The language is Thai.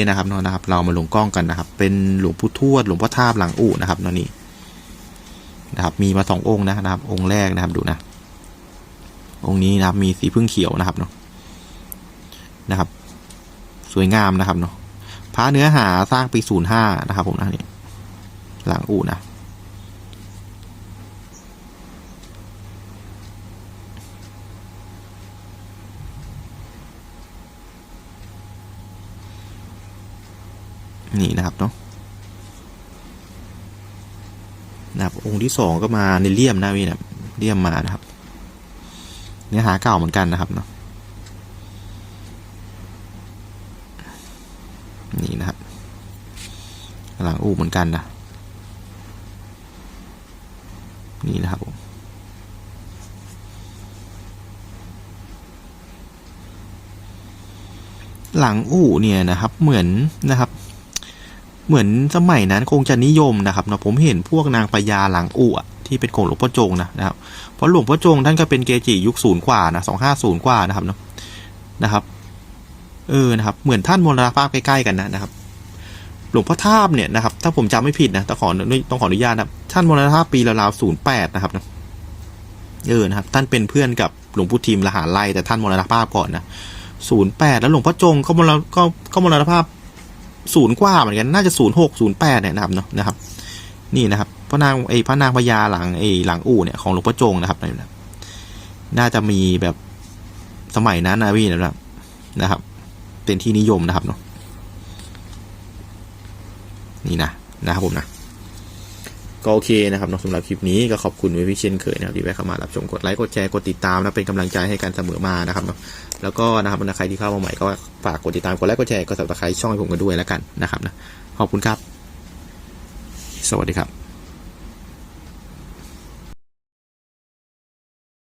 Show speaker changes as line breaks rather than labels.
นี่นะครับเนาะนะครับ เรามาลงกล้องกันนะครับ เป็นหลวงปู่ทวดหลวงพ่อทาบหลังอู่นะครับเนาะนี่นะครับ มีมาสององค์นะครับ องค์แรกนะครับดูนะ องค์นี้นะครับ มีสีพึ่งเขียวนะครับเนาะนะครับ สวยงามนะครับเนาะพระเนื้อหาสร้างปีศูนย์ห้านะครับ ผมนะนี่หลังอู่นะ นี่นะครับเนาะนะครับองค์ที่สองก็มาในเลี่ยมนะพี่นะเลี่ยมมานะครับ เนื้อหาเก่าเหมือนกันนะครับเนาะนี่นะครับ หลังอู่เหมือนกันนะนี่นะครับผมหลังอู่เนี่ยนะครับ เหมือนนะครับ เหมือนสมัยนั้นคงจะนิยมนะครับเนาะผมเห็นพวกนางพญาหลังอู่อะที่เป็นของหลวงพ่อจงนะนะครับเพราะหลวงพ่อจงท่านก็เป็นเกจิยุคศูนย์กว่านะสองห้าศูนย์กว่านะครับเนาะนะครับ เออนะครับ เหมือนท่านมรณภาพใกล้ๆกันนะนะครับ หลวงพ่อท่าบเนี่ยนะครับ ถ้าผมจำไม่ผิดนะต้องขอต้องขออนุญาตนะท่านมรณภาพปีราวๆศูนย์แปดนะครับเนาะเออนะครับ ท่านเป็นเพื่อนกับหลวงปู่ทิมละหาไล่แต่ท่านมรณภาพก่อนนะศูนย์แปดแล้วหลวงพ่อจงก็มรณก็ก็มรณภาพ ศูนย์กว่าเหมือนกันน่าจะศูนย์หกศูนย์แปดเนี่ยนะครับเนาะนะครับ นี่นะครับพระนางไอ้พระนางพญาหลังไอ้หลังอู่เนี่ยของหลวงพ่อจงนะครับนะน่าจะมีแบบสมัยนั้นนะพี่นะครับนะครับ เป็นที่นิยมนะครับเนาะนี่นะนะครับผมนะ ก็โอเคนะครับนสำหรับคลิปนี้ก็ขอบคุณไว้พี่เช่นเคยนะครับที่แวะเข้ามารับชมกดไลค์กดแชร์กดติดตามนะเป็นกำลังใจให้กันเสมอมานะครับแล้วก็นะครับใครที่เข้ามาใหม่ก็ฝากกดติดตามกดไลค์กดแชร์กดสับตะไคร้ช่องให้ผมกันด้วยแล้วกันนะครับนะขอบคุณครับ สวัสดีครับ